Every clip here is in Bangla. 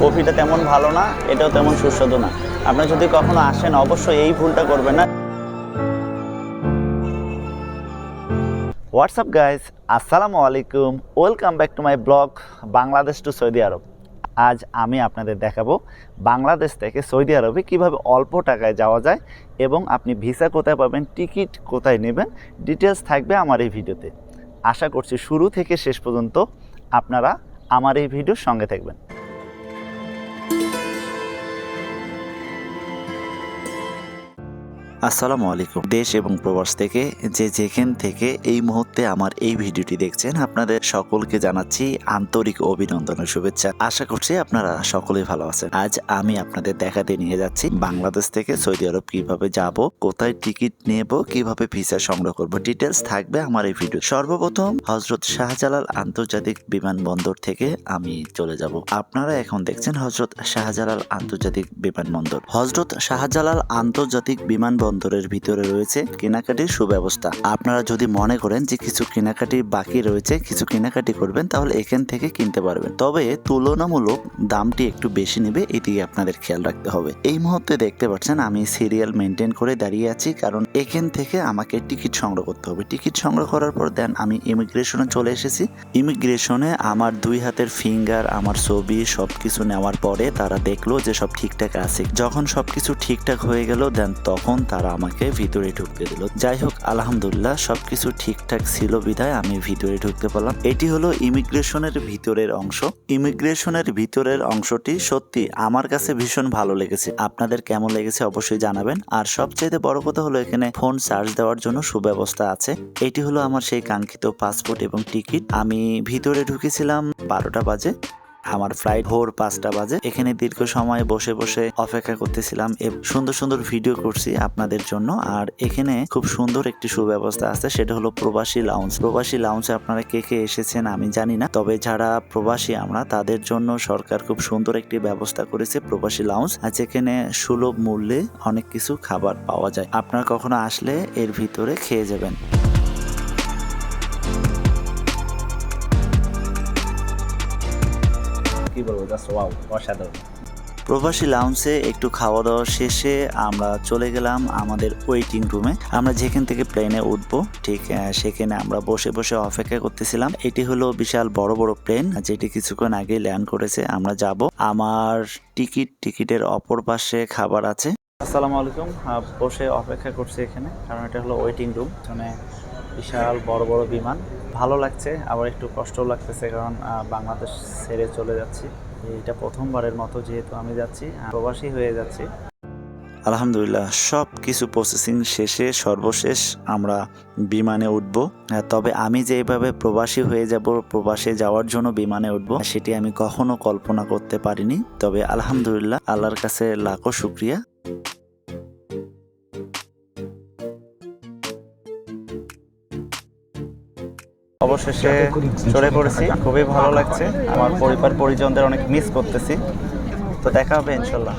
কফিটা তেমন ভালো না, এটাও তেমন সুস্বাদু না। আপনারা যদি কখনো আসেন, অবশ্যই এই ভুলটা করবেন না। হোয়াটসঅ্যাপ গাইজ আসসালামু আলাইকুম। Welcome back to my blog Bangladesh to Saudi Arabia আজ আমি আপনাদের দেখাবো বাংলাদেশ থেকে সৌদি আরবে কীভাবে অল্প টাকায় যাওয়া যায় এবং আপনি ভিসা কোথায় পাবেন, টিকিট কোথায় নেবেন ডিটেলস থাকবে আমার এই ভিডিওতে। আশা করছি শুরু থেকে শেষ পর্যন্ত আপনারা আমার এই ভিডিওর সঙ্গে থাকবেন। আসসালামু আলাইকুম। দেশ এবং প্রবাস থেকে যে যেখান থেকে এই মুহূর্তে আমার এই ভিডিওটি দেখছেন, আপনাদের সকলকে জানাচ্ছি আন্তরিক অভিনন্দন শুভেচ্ছা। আশা করছি আপনারা সকলেই ভালো আছেন। আজ আমি আপনাদের দেখাতে নিয়ে যাচ্ছি বাংলাদেশ থেকে সৌদি আরব কীভাবে যাব, কোথায় টিকিট নেব, কীভাবে ভিসা সংগ্রহ করব। ডিটেলস থাকবে আমার এই ভিডিও সর্বপ্রথম হজরত শাহজালাল আন্তর্জাতিক বিমানবন্দর থেকে আমি চলে যাব। আপনারা এখন দেখছেন হজরত শাহজালাল আন্তর্জাতিক বিমানবন্দর। হজরত শাহজালাল আন্তর্জাতিক বিমানবন্দরের ভিতরে রয়েছে কেনাকাটির সুব্যবস্থা। আপনারা যদি মনে করেন যে কিছু কেনাকাটি বাকি রয়েছে, কিছু কেনাকাটি করবেন, তাহলে এখান থেকে কিনতে পারবেন। তবে তুলনামূলক দামটি একটু বেশি নেবে এদিকে আপনাদের খেয়াল রাখতে হবে। এই মুহূর্তে দেখতে পাচ্ছেন আমি সিরিয়াল মেনটেন করে দাঁড়িয়ে আছি, কারণ এখান থেকে আমাকে টিকিট সংগ্রহ করতে হবে। টিকিট সংগ্রহ করার পর দেন আমি ইমিগ্রেশনে চলে এসেছি। ইমিগ্রেশনে আমার দুই হাতের ফিঙ্গার, আমার ছবি সব কিছু নেওয়ার পরে তারা দেখল যে সব ঠিকঠাক আছে। যখন সব কিছু ঠিকঠাক হয়ে গেল, দেন তখন তারা আমাকে ভিতরে ঢুকতে দিল। যাই হোক, আলহামদুলিল্লাহ, সবকিছু ঠিকঠাক ছিল বিধায় আমি ভিতরে ঢুকতে পারলাম। এটি হলো ইমিগ্রেশনের ভিতরের অংশ। ইমিগ্রেশনের ভিতরের অংশটি সত্যি আমার কাছে ভীষণ ভালো লেগেছে। আপনাদের কেমন লেগেছে অবশ্যই জানাবেন। আর সবচেয়ে বড় কথা হলো এখানে ফোন চার্জ দেওয়ার জন্য সুব্যবস্থা আছে। এটি হলো আমার সেই কাঙ্ক্ষিত পাসপোর্ট এবং টিকিট। আমি ভিতরে ঢুকেছিলাম বারোটা বাজে। আমার ফ্লাইট ভোর পাঁচটা বাজে। এখানে দীর্ঘ সময় বসে বসে অপেক্ষা করতেছিলাম সুন্দর সুন্দর ভিডিও করছি আপনাদের জন্য। আর এখানে খুব সুন্দর একটি সুব্যবস্থা আছে, সেটা হলো প্রবাসী লাউঞ্জ প্রবাসী লাউঞ্জে আপনারা কে কে এসেছেন আমি জানি না, তবে যারা প্রবাসী আমরা, তাদের জন্য সরকার খুব সুন্দর একটি ব্যবস্থা করেছে প্রবাসী লাউঞ্জ যেখানে সুলভ মূল্যে অনেক কিছু খাবার পাওয়া যায়। আপনারা কখনো আসলে এর ভিতরে খেয়ে যাবেন। কি বলব? জাস্ট ওয়াও অসাধারণ। প্রবাসী লাউঞ্জে একটু খাওয়া দাওয়া শেষে আমরা চলে গেলাম আমাদের ওয়েটিং রুমে আমরা যেখান থেকে প্লেনে উঠবো ঠিক সেখানে আমরা বসে বসে অপেক্ষা করতেছিলাম। এটি হলো বিশাল বড় বড় প্লেন যেটি কিছুক্ষণ আগে ল্যান্ড করেছে। আমরা যাব। আমার টিকিট টিকিটের অপর পাশে খাবার আছে। আসসালামু আলাইকুম। বসে অপেক্ষা করছি এখানে কারণ এটা হলো ওয়েটিং রুম এখানে বিশাল বড় বড় বিমান। ভালো লাগছে, আবার একটু কষ্টও লাগতেছে কারণ বাংলাদেশ ছেড়ে চলে যাচ্ছি। এটা প্রথমবারের মতো যেহেতু আমি যাচ্ছি প্রবাসী হয়ে যাচ্ছি। আলহামদুলিল্লাহ সব কিছু প্রসেসিং শেষে সর্বশেষ আমরা বিমানে উঠব। তবে আমি যেভাবে প্রবাসী হয়ে যাব, প্রবাসে যাওয়ার জন্য বিমানে উঠব, সেটি আমি কখনো কল্পনা করতে পারিনি। তবে আলহামদুলিল্লাহ, আল্লাহর কাছে লাখো শুক্রিয়া। অবশেষে চড়ে পড়েছি। খুবই ভালো লাগছে। আমার পরিবার পরিজনদের অনেক মিস করতেছি। তো দেখা হবে ইনশাল্লাহ।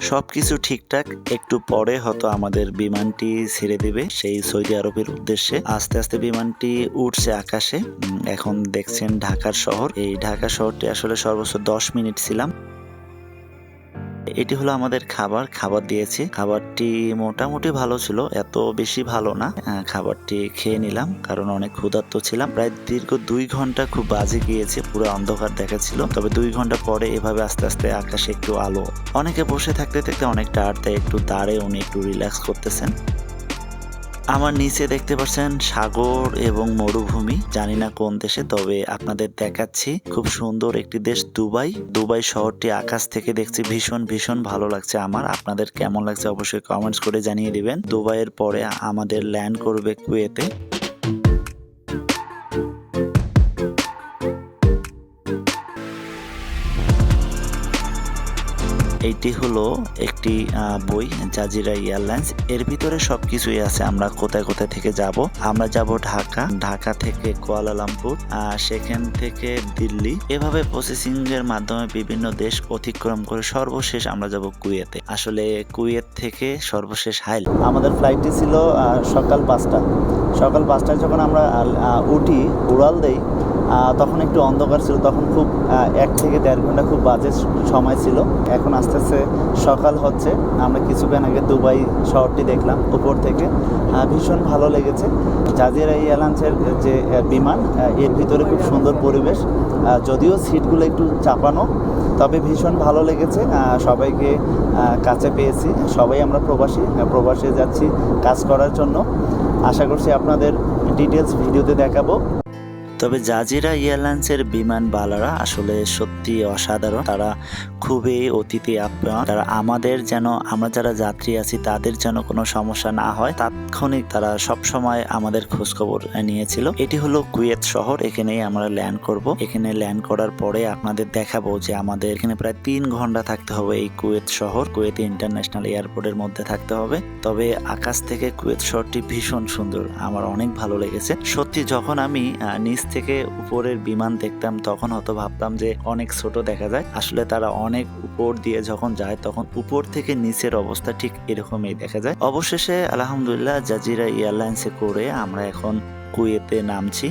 সব কিছু ঠিকঠাক একটু পরে হয়তো আমাদের বিমানটি ছেড়ে দেবে সেই সৌদি আরবের উদ্দেশ্যে। আস্তে আস্তে বিমানটি উঠছে আকাশে। এখন দেখছেন ঢাকার শহর। এই ঢাকা শহরটি আসলে সর্বোচ্চ দশ মিনিট ছিলাম। এটি হলো আমাদের খাবার খাবার দিয়েছি। খাবারটি মোটামুটি ভালো ছিল, এত বেশি ভালো না। খাবারটি খেয়ে নিলাম, কারণ অনেক ক্ষুধার্ত ছিলাম। প্রায় দীর্ঘ দুই ঘণ্টা খুব বাজে গিয়েছে, পুরো অন্ধকার দেখাচ্ছিল। তবে দুই ঘণ্টা পরে এভাবে আস্তে আস্তে আকাশে একটু আলো। অনেকে বসে থাকতে থাকতে অনেকটা আর্তে একটু দাঁড়ে উনি একটু রিল্যাক্স করতেছেন। আমার নিচে দেখতে পাচ্ছেন সাগর এবং মরুভূমি। জানি না কোন দেশে, তবে আপনাদের দেখাচ্ছি খুব সুন্দর একটি দেশ দুবাই। দুবাই শহরটি আকাশ থেকে দেখছি ভীষণ ভীষণ ভালো লাগছে আমার। আপনাদের কেমন লাগছে অবশ্যই কমেন্টস করে জানিয়ে দিবেন। দুবাইয়ের পরে আমাদের ল্যান্ড করবে কুয়েতে। এইটি হলো একটি বই জাজিরা এয়ারলাইন্স। এর ভিতরে সবকিছুই আছে। আমরা কোথায় কোথায় থেকে যাব? আমরা যাব ঢাকা। ঢাকা থেকে কুয়ালালামপুর সেখান থেকে দিল্লি। এভাবে প্রসেসিং এর মাধ্যমে বিভিন্ন দেশ অতিক্রম করে সর্বশেষ আমরা যাব কুয়েতে। আসলে কুয়েত থেকে সর্বশেষ হাইল। আমাদের ফ্লাইটটি ছিল সকাল পাঁচটা। সকাল পাঁচটায় যখন আমরা উঠি, উড়াল দেই তখন একটু অন্ধকার ছিল, তখন খুব এক থেকে দেড় ঘণ্টা খুব বাজে সময় ছিল। এখন আস্তে আস্তে সকাল হচ্ছে, আমরা কিছুক্ষণ আগে দুবাই শহরটি দেখলাম উপর থেকে। ভীষণ ভালো লেগেছে। জাজিরা এয়ারলাইন্সের যে বিমান এর ভিতরে খুব সুন্দর পরিবেশ। যদিও সিটগুলো একটু চাপানো, তবে ভীষণ ভালো লেগেছে। সবাইকে কাছে পেয়েছি। সবাই আমরা প্রবাসী প্রবাসে যাচ্ছি কাজ করার জন্য। আশা করছি আপনাদের ডিটেলস ভিডিওতে দেখাবো। তবে জাজিরা এয়ারলাইন্সের বিমান বালারা আসলে সত্যি অসাধারণ। তারা খুবই অতিথি আপ্যায়ন। তারা আমাদের যেন, আমরা যারা যাত্রী আছি, তাদের যেন কোনো সমস্যা না হয়, তাৎক্ষণিক তারা সব সময় আমাদের খোঁজখবর নিয়েছিল। এটি হলো কুয়েত শহর, এখানেই আমরা ল্যান্ড করব। এখানে ল্যান্ড করার পরে আপনাদের দেখাবো যে আমাদের এখানে প্রায় তিন ঘণ্টা থাকতে হবে এই কুয়েত শহর। কুয়েত ইন্টারন্যাশনাল এয়ারপোর্টের মধ্যে থাকতে হবে। তবে আকাশ থেকে কুয়েত শহরটি ভীষণ সুন্দর। আমার অনেক ভালো লেগেছে। সত্যি যখন আমি নিচ থেকে উপরের বিমান দেখতাম, তখন হয়তো ভাবতাম যে অনেক ছোট দেখা যায়। আসলে তারা অনেক উপর দিয়ে যখন যায়, তখন উপর থেকে নিচের অবস্থা ঠিক এরকমই দেখা যায়। অবশেষে আলহামদুলিল্লাহ, জাজিরা এয়ারলাইন্সে করে আমরা এখন কুয়েতে নামছি।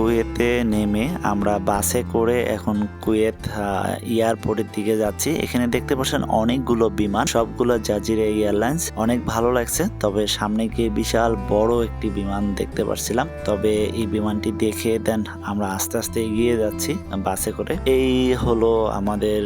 কুয়েতে নেমে আমরা বাসে করে এখন কুয়েত এয়ারপোর্টের দিকে যাচ্ছি। এখানে দেখতে পাচ্ছেন অনেকগুলো বিমান, সবগুলো জাজিরা এয়ারলাইন্স। অনেক ভালো লাগছে, তবে সামনে গিয়ে বিশাল বড় একটি বিমান দেখতে পাচ্ছিলাম তবে এই বিমানটি দেখে দেন আমরা আস্তে আস্তে এগিয়ে যাচ্ছি বাসে করে। এই হলো আমাদের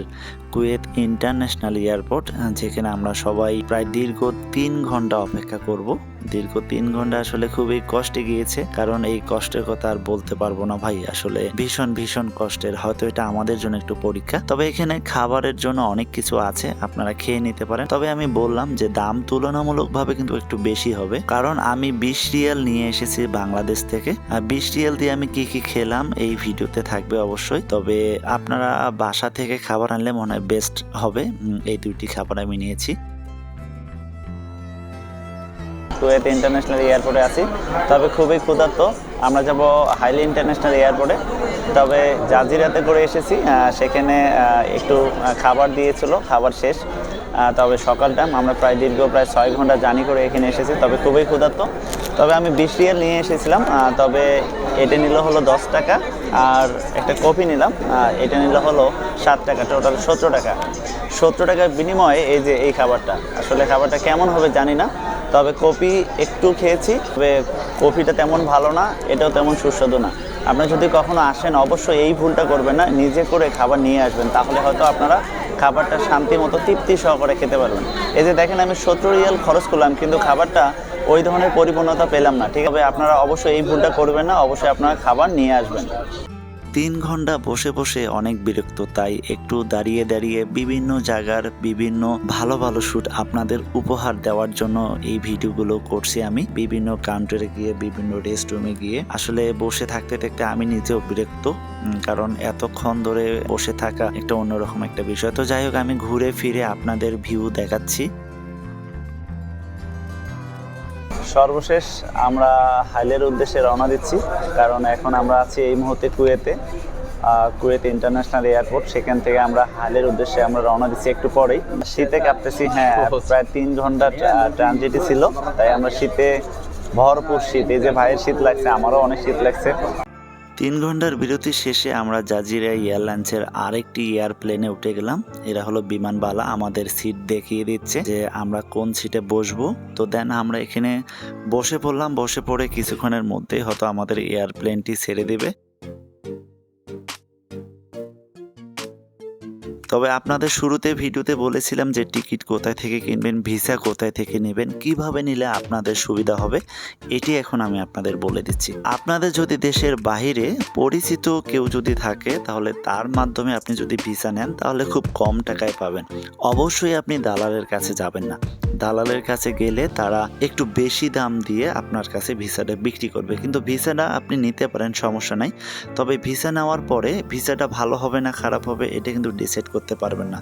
কুয়েত ইন্টারন্যাশনাল এয়ারপোর্ট যেখানে আমরা সবাই প্রায় দীর্ঘ তিন ঘণ্টা অপেক্ষা করব। দীর্ঘ তিন ঘণ্টা আসলে খুবই কষ্টে গিয়েছে, কারণ এই কষ্টের কথা আর বলতে পারব না ভাই। আসলে ভীষণ ভীষণ কষ্টের, হয়তো এটা আমাদের জন্য একটু পরীক্ষা। তবে এখানে খাবারের জন্য অনেক কিছু আছে, আপনারা খেয়ে নিতে পারেন। তবে আমি বললাম যে দাম তুলনামূলকভাবে কিন্তু একটু বেশি হবে, কারণ আমি বিশ রিয়াল নিয়ে এসেছি বাংলাদেশ থেকে। আর বিশ রিয়াল দিয়ে আমি কি কি খেলাম এই ভিডিওতে থাকবে অবশ্যই, তবে আপনারা বাসা থেকে খাবার আনলে মনে হয় বেস্ট হবে। এই দুইটি খাবার আমি নিয়েছি। কুয়েত ইন্টারন্যাশনাল এয়ারপোর্টে আছি। তবে খুবই ক্ষুধার্ত। আমরা যাব হাইলি ইন্টারন্যাশনাল এয়ারপোর্টে। তবে জাজিরাতে করে এসেছি। সেখানে একটু খাবার দিয়েছিল। খাবার শেষ। তবে সকাল টাইম আমরা প্রায় দীর্ঘ প্রায় ছয় ঘণ্টা জার্নি করে এখানে এসেছি। তবে খুবই ক্ষুধার্ত। তবে আমি বিশ রিয়াল নিয়ে এসেছিলাম। তবে এটা নিল হলো দশ টাকা, আর একটা কফি নিলাম এটা নিল হলো সাত টাকা টোটাল সতেরো টাকা। সতেরো টাকার বিনিময়ে এই যে এই খাবারটা, আসলে খাবারটা কেমন হবে জানি না, তবে কফি একটু খেয়েছি, তবে কফিটা তেমন ভালো না, এটাও তেমন সুস্বাদু না। আপনারা যদি কখনো আসেন, অবশ্যই এই ভুলটা করবেন না, নিজে করে খাবার নিয়ে আসবেন, তাহলে হয়তো আপনারা খাবারটা শান্তি মতো তৃপ্তি সহকারে খেতে পারবেন। এই যে দেখেন আমি সত্তর রিয়াল খরচ করলাম, কিন্তু খাবারটা ওই ধরনের পরিপূর্ণতা পেলাম না। ঠিক আছে, আপনারা অবশ্যই এই ভুলটা করবেন না, অবশ্যই আপনারা খাবার নিয়ে আসবেন। তিন ঘণ্টা বসে বসে অনেক বিরক্ত, তাই একটু দাঁড়িয়ে দাঁড়িয়ে বিভিন্ন জায়গার বিভিন্ন ভালো ভালো শ্যুট আপনাদের উপহার দেওয়ার জন্য এই ভিডিওগুলো করছি আমি। বিভিন্ন কাউন্টারে গিয়ে, বিভিন্ন রেস্টরুমে গিয়ে। আসলে বসে থাকতে থাকতে আমি নিজেও বিরক্ত কারণ এতক্ষণ ধরে বসে থাকা একটা অন্যরকম একটা বিষয়। তো যাই হোক, আমি ঘুরে ফিরে আপনাদের ভিউ দেখাচ্ছি। সর্বশেষ আমরা হাইলের উদ্দেশ্যে রওনা দিচ্ছি কারণ এখন আমরা আছি এই মুহূর্তে কুয়েতে কুয়েতে ইন্টারন্যাশনাল এয়ারপোর্ট সেখান থেকে আমরা হাইলের উদ্দেশ্যে আমরা রওনা দিচ্ছি একটু পরেই। শীতে কাঁপতেছি হ্যাঁ প্রায় তিন ঘণ্টা ট্রানজিটই ছিল তাই আমরা শীতে ভরপুর শীত এই যে ভাইয়ের শীত লাগছে আমারও অনেক শীত লাগছে। তিন ঘণ্টার বিরতি শেষে আমরা জাজিরা এয়ারলাইন্সের আরেকটি এয়ারপ্লেনে উঠে গেলাম। এরা হলো বিমানবালা, আমাদের সিট দেখিয়ে দিচ্ছে যে আমরা কোন সিটে বসবো। তো দেন আমরা এখানে বসে পড়লাম। বসে পড়ে কিছুক্ষণের মধ্যেই হয়তো আমাদের এয়ারপ্লেনটি ছেড়ে দেবে। তবে আপনাদের শুরুতে ভিডিওতে বলেছিলাম যে টিকিট কোথায় থেকে কিনবেন, ভিসা কোথায় থেকে নেবেন, কীভাবে নিলে আপনাদের সুবিধা হবে, এটি এখন আমি আপনাদের বলে দিচ্ছি। আপনাদের যদি দেশের বাহিরে পরিচিত কেউ যদি থাকে, তাহলে তার মাধ্যমে আপনি যদি ভিসা নেন, তাহলে খুব কম টাকায় পাবেন। অবশ্যই আপনি দালালের কাছে যাবেন না। দালালের কাছে গেলে তারা একটু বেশি দাম দিয়ে আপনার কাছে ভিসাটা বিক্রি করবে। কিন্তু ভিসাটা আপনি নিতে পারেন, সমস্যা নাই। তবে ভিসা নেওয়ার পরে ভিসাটা ভালো হবে না, খারাপ হবে, এটা কিন্তু ডিসাইড করতে পারবেন না।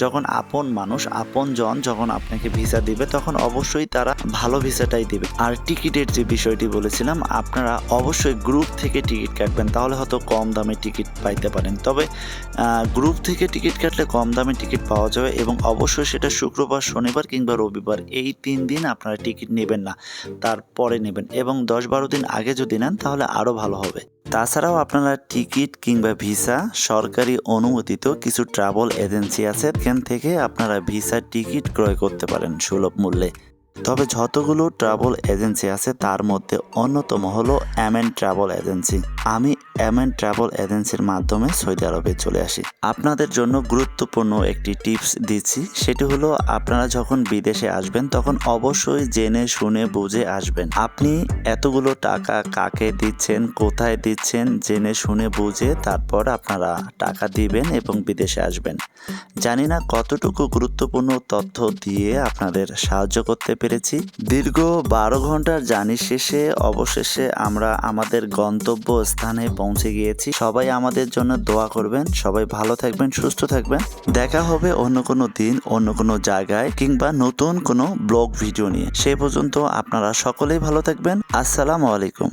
যখন আপন মানুষ, আপন জন যখন আপনাকে ভিসা দিবে, তখন অবশ্যই তারা ভালো ভিসাটাই দিবে। আর টিকিটের যে বিষয়টি বলেছিলাম, আপনারা অবশ্যই গ্রুপ থেকে টিকিট কাটবেন, তাহলে হয়তো কম দামে টিকিট পাইতে পারেন। তবে গ্রুপ থেকে টিকিট কাটলে কম দামে টিকিট পাওয়া যাবে এবং অবশ্যই সেটা শুক্রবার, শনিবার কিংবা রবিবার রবিবার এই তিন দিন আপনারা টিকিট নেবেন না, তারপরে নেবেন এবং দশ বারো দিন আগে যদি নেন তাহলে আরও ভালো হবে। তাছাড়াও আপনারা টিকিট কিংবা ভিসা, সরকারি অনুমোদিত কিছু ট্রাভেল এজেন্সি আছে এখান থেকে আপনারা ভিসা টিকিট ক্রয় করতে পারেন সুলভ মূল্যে। তবে যতগুলো ট্রাভেল এজেন্সি আছে, তার মধ্যে অন্যতম হলো অ্যামেন ট্রাভেল এজেন্সি আমি অ্যামেন ট্রাভেল এজেন্সির মাধ্যমে সৌদি আরবে চলে আসি। আপনাদের জন্য গুরুত্বপূর্ণ একটি টিপস দিচ্ছি, সেটি হলো আপনারা যখন বিদেশে আসবেন, তখন অবশ্যই জেনে, শুনে, বুঝে আসবেন। আপনি এতগুলো টাকা কাকে দিচ্ছেন, কোথায় দিচ্ছেন, জেনে, শুনে, বুঝে তারপর আপনারা টাকা দিবেন এবং বিদেশে আসবেন। জানি না কতটুকু গুরুত্বপূর্ণ তথ্য দিয়ে আপনাদের সাহায্য করতে পেরেছি। দীর্ঘ বারো ঘণ্টার জার্নি শেষে অবশেষে আমরা আমাদের গন্তব্য স্থানে পৌঁছে গিয়েছি। সবাই আমাদের জন্য দোয়া করবেন। সবাই ভালো থাকবেন, সুস্থ থাকবেন। দেখা হবে অন্য কোনো দিন, অন্য কোনো জায়গায় কিংবা নতুন কোনো ব্লগ ভিডিও নিয়ে। সে পর্যন্ত আপনারা সকলেই ভালো থাকবেন। আসসালামু আলাইকুম।